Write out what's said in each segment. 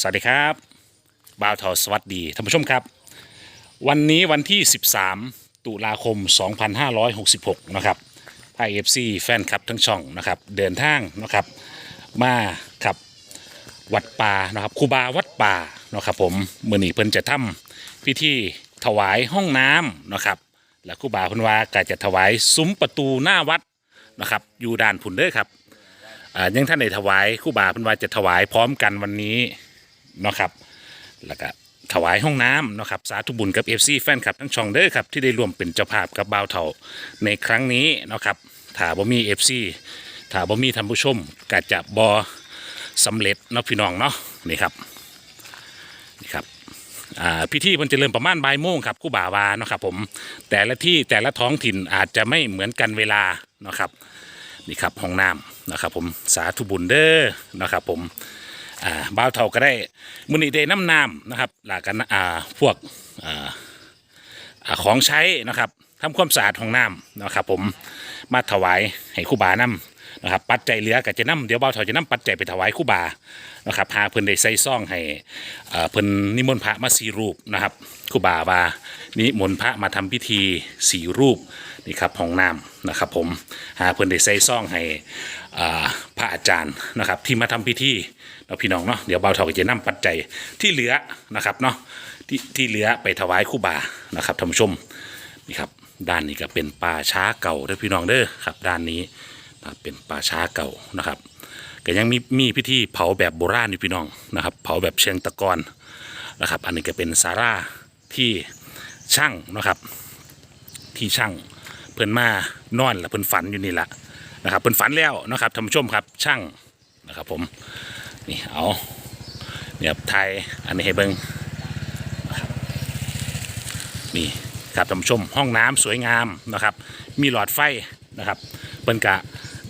สวัสดีครับบ่าวทอสวัสดีท่านผู้ชมครับ วันนี้วันที่ 13 ตุลาคม 2566 นะครับไอเอฟซีแฟนคลับทั้งช่องนะครับ เดินทางนะครับ มาครับวัดป่านะครับครูบาวัดป่านะครับผมมือนี้เพิ่นจะทำพิธีถวายห้องน้ำนะครับ และครูบาเพิ่นว่าก็จะถวายซุ้มประตูหน้าวัดนะครับ อยู่ด้านผุนเด้อครับยังท่านได้ถวายคู่บาเพิ่นว่าจะถวายพร้อมกันวันนี้ เนาะครับแล้วก็ถวายห้องน้ำเนาะครับสาธุบุญกับ FC แฟนคลับทั้งช่องเด้อครับที่ได้ร่วมเป็นเจ้าภาพกับบ่าวเฒ่าในครั้งนี้เนาะครับถ้าบ่มี FC ถ้าบ่มีท่านผู้ชมก็จะบ่สำเร็จเนาะพี่น้องเนาะนี่ครับนี่ครับพิธีมันจะเริ่มประมาณบ่ายโมงครับคู่บ่าวาเนาะครับผมแต่ละที่แต่ละท้องถิ่นอาจจะไม่เหมือนกันเวลาเนาะครับนี่ครับห้องน้ำนะครับผมสาธุบุญเด้อนะครับผม อ่าบ่าวเท่าก็ได้มุนีได้น้ำน้ำนะครับหลากกันอ่าพวกอ่าของใช้นะครับทำความสะอาดห้องน้ำนะครับ ผมมาถวายให้ครู่บาน้ำ นะครับปัจจัยเหลือก็จะน้ำเดี๋ยวบ่าวเท่าจะน้ำปัจจัยไปถวายครู่บานะครับพาเพิ่นได้ใส่ซ่องให้อ่าเพิ่นนิมนต์พระมาสีรูปนะครับครู่บาว่านิมนต์พระมาทำพิธีสีรูปนี่ครับห้องน้ำนะครับผมหาเพื่อนได้ใส่ซ่องให้อ่าพระอาจารย์นะครับที่มาทำพิธีเนาะพี่น้องเนาะเดี๋ยวเบาเท่าก็จะนำปัจจัยที่เหลือนะครับเนาะที่ที่เหลือไปถวายครู่บานะครับท่านผู้ชมนี่ครับด้านนี้ก็เป็นป่าช้าเก่าเด้อพี่น้องเด้อครับด้านนี้ นะครับเป็นป่าช้าเก่านะครับก็ยังมีมีพิธีเผาแบบโบราณอยู่พี่น้องนะครับ เผาแบบเชิงตะกอนนะครับ อันนี้ก็เป็นซาร่าที่ช่างนะครับ ที่ช่างเพิ่นมานอนแล้วเพิ่นฝันอยู่นี่แหละนะครับเพิ่นฝันแล้วนะครับท่านผู้ชมครับช่างนะครับผมนี่เอาเนี่ยไทยอันนี้ให้เบิ้งนี่ครับท่านผู้ชมห้องน้ำสวยงามนะครับ มีหลอดไฟนะครับเพิ่นกะ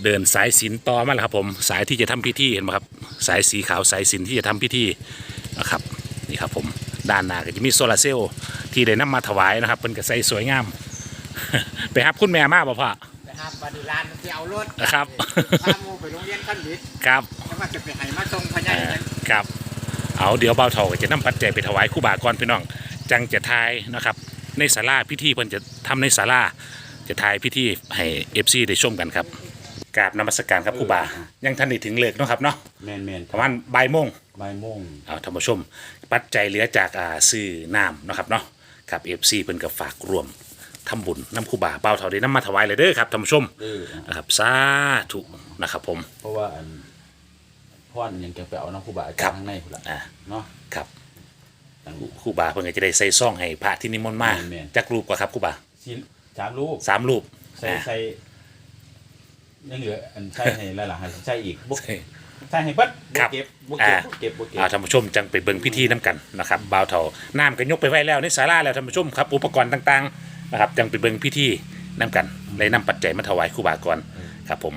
เดินสายสิญจนต่อมาแล้วครับผมสายที่จะทำพิธีเห็นไหมครับสายสีขาวสายสิญจนที่จะทำพิธีนะครับนี่ครับผมด้านหน้าก็จะมีโซลาร์เซลล์ที่ได้นำมาถวายนะครับเพิ่นก็ใส่สวยงาม ไปครับคุณแม่มาบ่พ่อนะครับบริลานที่เอารถครับพาหมูไปโรงเรียนขั้นบิดครับแล้วก็จะไปให้มาส่งพญาเอ่นาอคครับเอาเดี๋ยวเบาเถาก็จะนำปัจจัยไปถวายครู่บาก่อนพี่น้อง จังจะทายนะครับในศาลาพิธีเพิ่นจะทำในศาลาจะทายพิธีให้เอฟซีได้ชมกันครับ กราบนมัสการครับครู่บา ยังทันได้ถึงเลิกเนาะครับเนาะแมนแมนประมาณบ่ายโมง บ่ายโมง เอาท่านผู้ชม ปัจจัยเหลือจากอ่าซื้อน้ำเนาะครับเนาะครับเอฟซีเพิ่นก็ฝากร่วมทำบุญน้ำครู่บาเบาเถาได้น้ำมาถวายเลยเด้อครับท่านผู้ชมเออ นะครับสาธุนะครับผม เพราะว่าอันพ่อนยังจะไปเอาน้ำครูบาอาครัจารบย์ข้างในพุ่นละอ่า เนาะครับครูบาเพิ่นก็จะได้ใส่ซ่องให้พระที่นิมนต์มาแม่นๆ จักรูปกว่าครับครูบาสิสามลูกสามรูปใส่อ่าใส่ ยังเหลืออันใส่ให้หลายๆให้ใส่อีกบุกใช่ใส่ให้เบิดครับบ่เก็บบุอ่าเก็บบุเก็บบุเก็เอาบท่านผู้ชมจังไปเบิ่งพิธีน้ำกันนะครับบ่าวเถาน้ำก็ยกไปไว้แล้วในศาลาแล้วท่านผู้ชมครับอุปกรณ์ต่างๆนะครับจังไปเบิ่งพิธีน้ำกันเลยนำปัจจัยมาถวายครูบาก่อนครับผม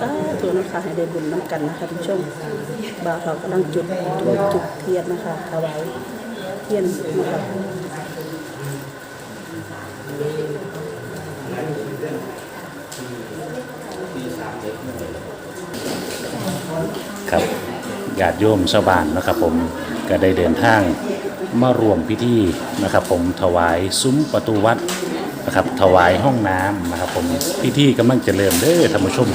สาธุนะคะให้ได้บุญน้ำ กันนะคะท่านผู้ชมบ่าวเขากำลังจุดทูบจุดเทียนนะคะถวายเทียนนะคะครับญาติโยมชาวบ้านนะครับผมก็ได้เดินทางมารวมพิธีนะครับ ผมถวายซุ้มประตูวัดนะครับ ถวายห้องน้ำนะครับ ผมพิธีกำลังจะเริ่มเด้อท่านผู้ชม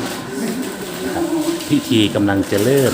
พิธีกำลังจะเริ่ม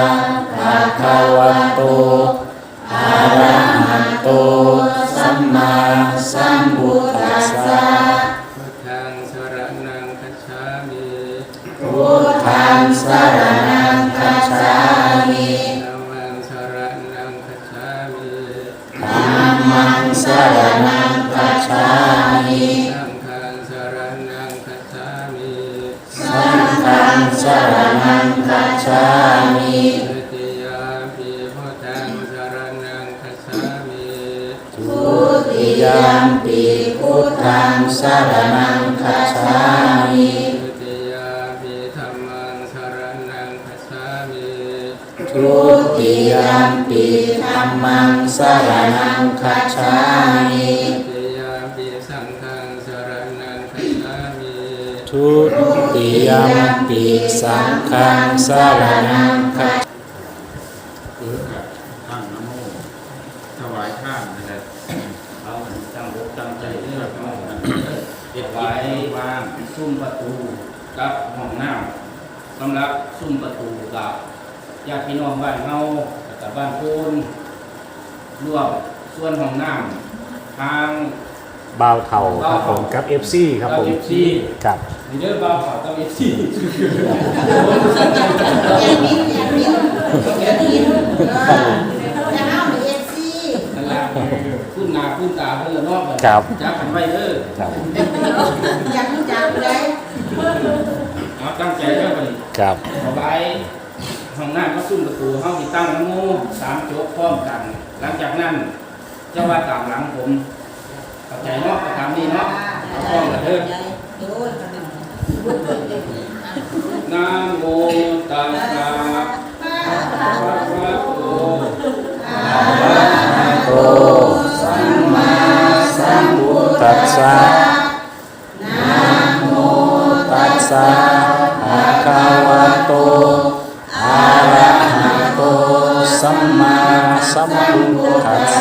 ธังสรณังคัจฉามิทุติยามปิธัมมังสรณังคัจฉามิทุติยามปิธัมมังสรณังคัจฉามิทุติยามปิสังฆังสรณังคัจฉามิทุติยมปิสังฆังสรณังคัจ เปิดกับตั้งนะโมถวายข้างนั่นแหละ เอาตั้งอกตั้งใจ เรื่ เรื่ อ อง ง ขอ ของ ง นั่นเอ็ด ไว้ ไว้วาง ซุ่มประตูกับห้องน้ำ สำหรับซุ่มประตูกับญาติพี่น้องบ้านเฮากับบ้านพูนร่วมส่วนห้องน้ำทางบ่าวเท่าครับผมกับ FC ครับผมเอฟซีครับนี่เด้อบ้าวขาวกับเอฟซีนั่นแหละคุณนาคุณตาเพื่อนนอกกันครับจักกันไว้เด้อ ครับเอาตั้งใจเด้อบัดนี้ครับเอาไว้ห้องน้ำก็ซุ่มประตูห้องที่ตั้งน้ำมูสามโจ๊กพร้อมกัน หลังจากนั้นเจ้าว่าตามหลังผมเข้าใจเนาะก็ตามนี้เนาะเอาพร้อมกันเด้อนะโมตัสสะภะคะวะโตโตสัมมาสัมพุทธัสสะนะโมตัสสะภะคะ วะโตอะระหะโตสัมมาสัมพุท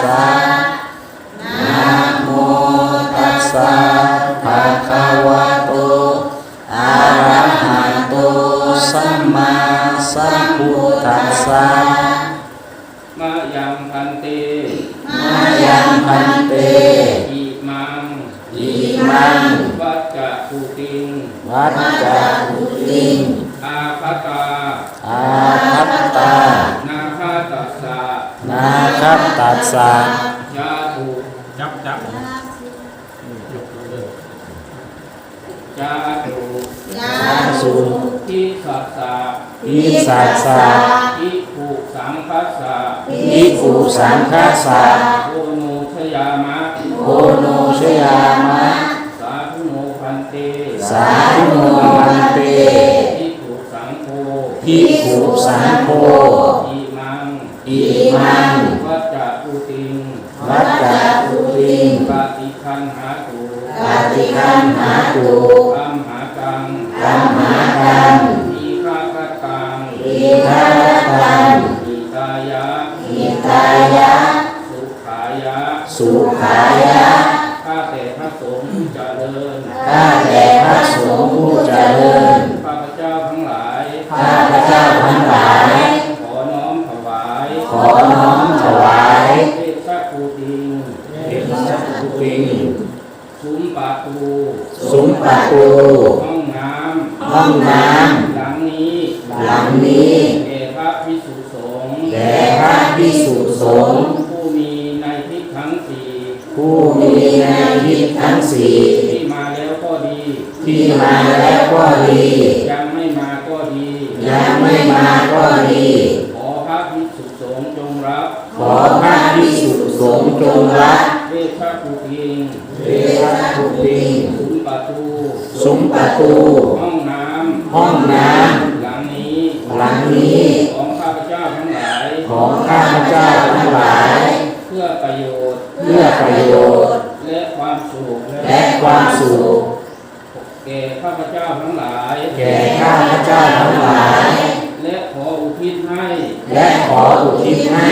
านาคาตัสสะนาคัตตัสสะยาถูจับจับยาถูยาสุทิสัสสะอิสัสสะอิภูสังคัสสะอิภูสังฆาสะโอโนชยามะโอโนชยามะ สาธุโนพันเต สาธุโนมันเตอิภูสังโฆ พิภูสังโฆอิมังอิมังวัจจะภูติงวัจจุติงปฏิคันหาตุปฏิคันหาตุอัมหากังกัมหากังอีฆาคตังอิทัตตังอิตายะอิตายะ สุขายะ สุขายะข้าแต่พระสงฆ์ผู้เจริญข้าแต่พระสงฆ์ผู้เจริญ สัตุติงซุ้มประตูสุมประตูห้องน้ห้องน้ำหลังนี้ำหลังนี้แด่พระพิสุสงฆ์แด่พระภิกษุสงฆ์ผู้มีในทิศทั้งสี่ผู้มีในทิศทั้งสี่ที่มาแล้วก็ดี ที่มาแล้วก็ดี ยังไม่มาก็ดี ยังไม่มาก็ดีขอพระภิกษุงฆ์จงละเวชะภูพิงเว ปิงสุนประตูสุมประตู ห้องน้ำห้องน้ำหลังนี้หลังนี้ ของข้าพเจ้าทั้งหลาย ของข้าพเจ้าทั้งหลาย เพื่อประโยชน์ เพื่อประโยชน์ และความสุขและความสุขแก่ข้าพเจ้าทั้งหลาย แก่ข้าพเจ้าทั้งหลาย และขออุทิศให้ และขออุทิศให้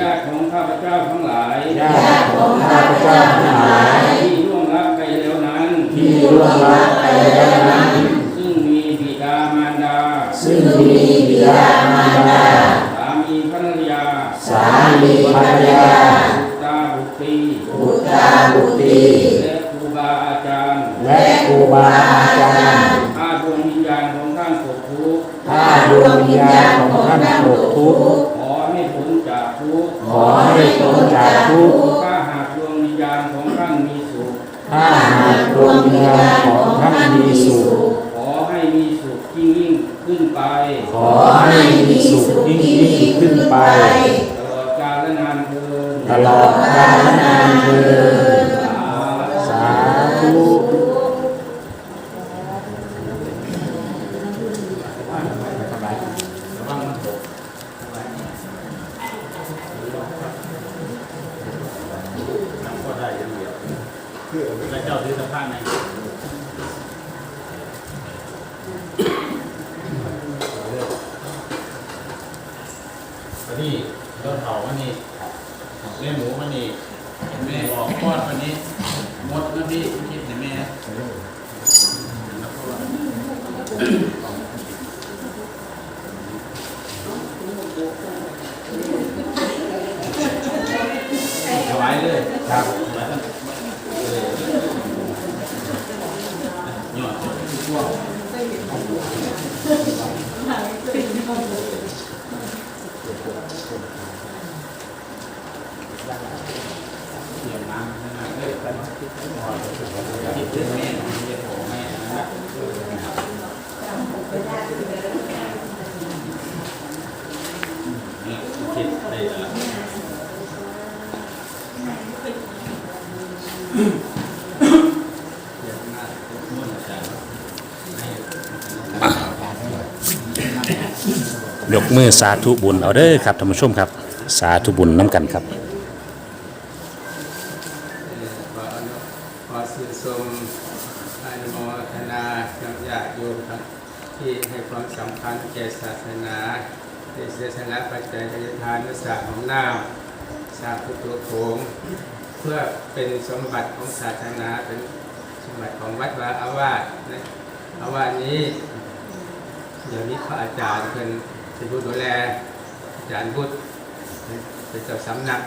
ญาติของข้าพเจ้าทั้งหลายญาติของข้าพเจ้าทั้งหลาย ที่ล่วงลับไปแล้วนั้นซึ่งมีบิดามารดา ซึ่งมีบิดามารดา สามีภรรยา สามีภรรยาบุตาบุตรีบุตรบุตรีและครูบาอาจารย์ และครูบาอาจารย์ถ้าดวงวิญญาณของท่านตกทุกข์ถ้าดวงวิญญาณของท่านตกทุกข์ขอให้พ้นจากทุกข์ขอให้พ้นจากทุกข์ ดวงวิญญาณของท่านมีสุข ขอให้มีสุขยิ่งยิ่งขึ้นไป ขอให้มีสุขยิ่งยิ่งขึ้นไป ตลอดกาลและนานเทินตลอดกาลนานเทินสาธุ ก็ได้อยังเดียวคือพระ เจ้าที่สะพานในวันนี้เจ้าเถาวันนี้เลี้ยงหมูวันนี้แม่บอกคลอดวันนี้หมดนะพี่คิดในแม่แล้วก็ถวายเลยครับถวายท่านย อดทั่ว เสียงน้ำนะเอ้ยไปคิดถึงแม่คิดถึงแม่เรียกผมแม่นะครับเนี่ยคิดได้แล้วเดี๋ยวหน้าม้วนอาจารย์ให้ ยก มือสาธุบุญเอาเด้อครับท่านผู้ชมครับ สาธุบุญน้ำกันครับขออนุขอสื่อชมอนุโมทนากับญาติโยมทั้งที่ให้ความสำคัญแก่ศาสนาในเสียสละปัจจัยทายทานนุสาของน้ำสาธุตัวโขงเพื่อเป็นสมบัติของศาสนาเป็นสมบัติของวัดวาอาวาสนะอาวาสนี้เดี๋ยวนี้พระอาจารย์เป็น เป็นผู้ดูแลอาจารย์พุทธเป็นเจ้าสำนัก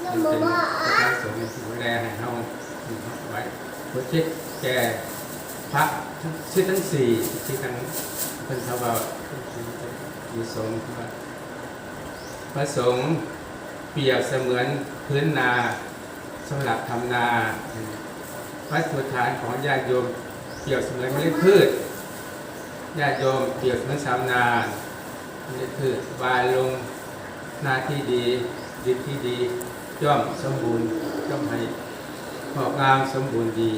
เป็นเป็นประสงฆ์ดูแลให้เราไว้พุทธิแก่พระชื่อทั้งสี่ที่ทั้งเป็นทวารมีสงฆ์พระสงฆ์เปรียบเสมือนพื้นนาสำหรับทำนาพระสุฐานของญาติโยมเปรียบเสมือนเมล็ดพืชญาติโยมเปรียบเหมือนชาวนา นี่คือวานลงหน้าที่ดีดิที่ดีย่อมสมบูรณ์ย่อมให้งอกงามสมบูรณ์ดี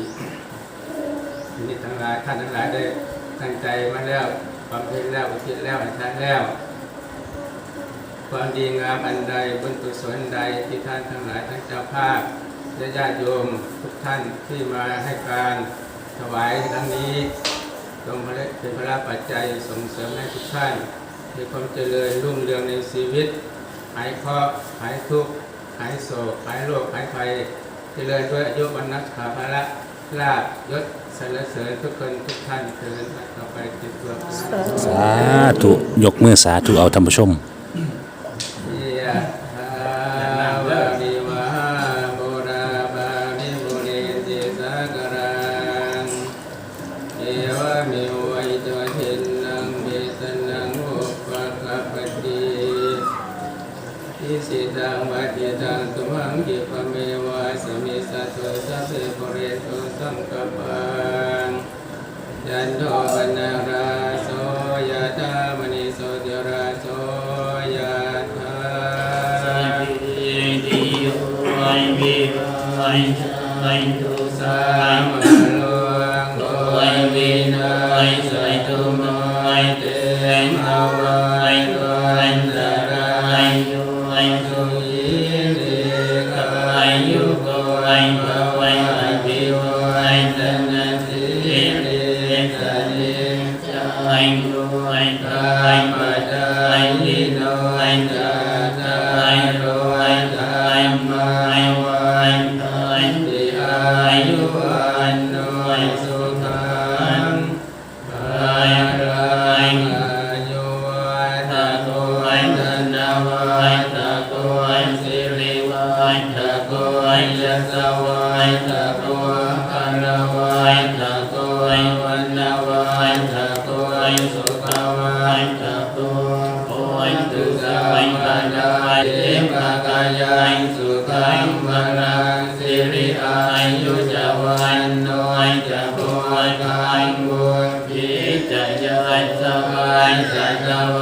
ทีนี้ทั้งหลายท่านทั้งหลายได้ตั้งใจมาแล้วบำเพ็ญแล้วอุทิศแล้วให้ท่านแล้ว ความดีงามอันใดบุญกุศลใดที่ท่านทั้งหลายทั้งเจ้าภาพและญาติโยมทุกท่านที่มาให้การถวายครั้งนี้จงเป็นพระปัจจัยส่งเสริมให้ทุกท่าน มีความเจริญรุ่งเรืองในชีวิต หายเคราะห์หายทุกข์หายโศกหายโรคหายภัย เจริญด้วยอายุวันนักขาภละลาบยศสรรเสริญทุกคนทุกท่านเถิดต่อไปติดตัวสาธุยกมือสาธุเอาธรรมชม สิตังวัติตังตุมังกิปเมวะสมิสัตตุสัพเพปเรตุสังกปังยันโทปนาราโสยะธามณิโสติราโสยะธาติโยวิวัยชัยตุสาสามะ สัมปันดาเตมะกายังสุขังพลังสิริอายุจวันโนจะโพกังบุญพิจะยันสบายสัจว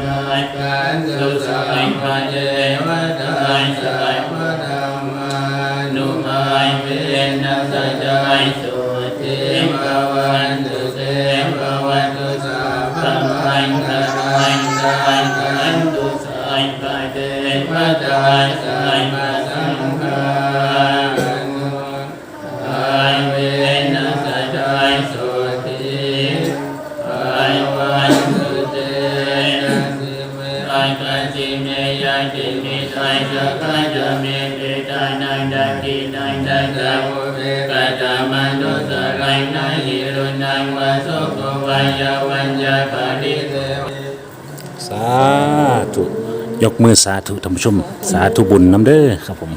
นาคันตุสัมปเจวตาสัมภธรรมานุภาเวนะสดายสุติภวันตุเตภวันตุสัมภมังคารังคันตุสัมปเดวตา นตุสลายนาหิรุนังวะโสโกวายาวัญญาปาริเตวสาธุยกมือสาธุท่านผู้ชม สาธุบุญน้ำเด้อครับผม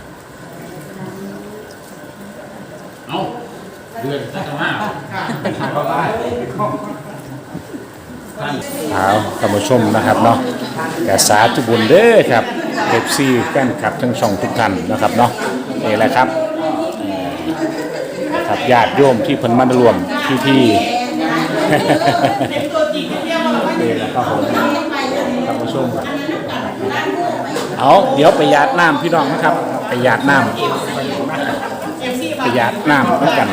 เอาเดือนสักมาเอาท่านผู้ชมนะครับเนาะกสาธุบุญเด้อครับเอฟซีแฟนคลับทั้งช่องทุกท่านนะครับเนาะนี่แหละครับเอ่อ ครับญาติโยมที่เพิ่นมารวมที่ที่นี่แหละครับผมท่านผู้ชมครับเอาเดี๋ยวไปหยาดน้ำพี่น้องนะครับ ไปหยาดน้ำไปหยาดน้ำด้วยกัน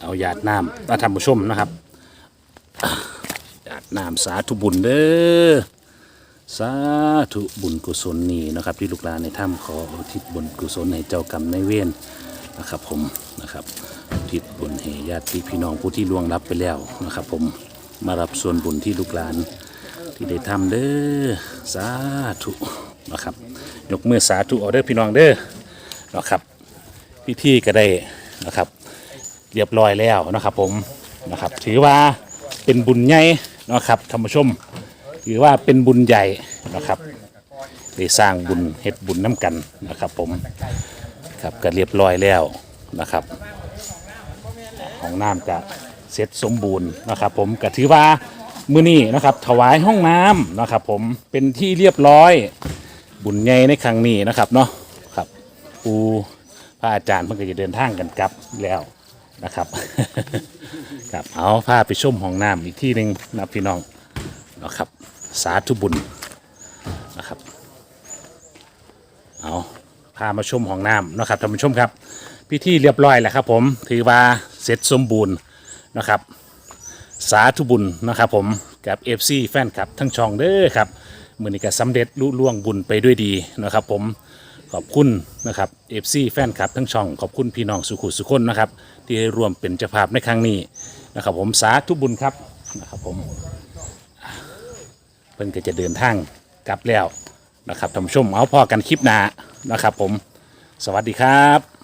เอาหยาดน้ำมาทำผู้ชมนะครับหยาดน้ำสาธุบุญเด้อ สาธุบุญกุศลนี้นะครับ ที่ลูกหลานในถ้ำขออุทิศบุญกุศลให้เจ้ากรรมนายเวรนะครับผมนะครับอุทิศบุญให้ญาติพี่น้องผู้ที่ล่วงลับไปแล้วนะครับ ผมมารับส่วนบุญที่ลูกหลานที่ได้ทำเด้อสาธุนะครับ ยกมือสาธุเอาเด้อพี่น้องเด้อนะครับ พิธีก็ได้นะครับ เรียบร้อยแล้วนะครับ ผมนะครับ ถือว่าเป็นบุญใหญ่นะครับท่านผู้ชม ถือว่าเป็นบุญใหญ่นะครับได้สร้างบุญเฮ็ดบุญน้ำกันนะครับ ผมครับก็เรียบร้อยแล้วนะครับห้องน้ำก็เสร็จสมบูรณ์นะครับ ผมก็ถือว่ามือนี้นะครับ ถวายห้องน้ำนะครับ ผมเป็นที่เรียบร้อยบุญใหญ่ในครั้งนี้นะครับเนาะครับปูพระอาจารย์เพิ่งจะเดินทางกันกลับแล้วนะครับครับเอาพาไปชมห้องน้ำอีกที่หนึ่งนะพี่น้องนะครับ สาธุบุญนะครับเอาพามาชมห้องน้ำนะครับท่านผู้ชมครับ พิธีเรียบร้อยแล้วครับผมถือว่าเสร็จสมบูรณ์นะครับ สาธุบุญนะครับผมกับ FC แฟนคลับ ทั้งช่องเด้อครับมือนี้ก็สำเร็จลุล่วงบุญไปด้วยดีนะครับ ผมขอบคุณนะครับ FC แฟนคลับ ทั้งช่องขอบคุณพี่น้องสุขุสุคนนะครับ ที่ได้ร่วมเป็นเจ้าภาพในครั้งนี้นะครับ ผมสาธุบุญครับนะครับผม เพิ่นก็จะเดินทางกลับแล้วนะครับท่านผู้ชมเอาพอกันคลิปหน้านะครับผม สวัสดีครับ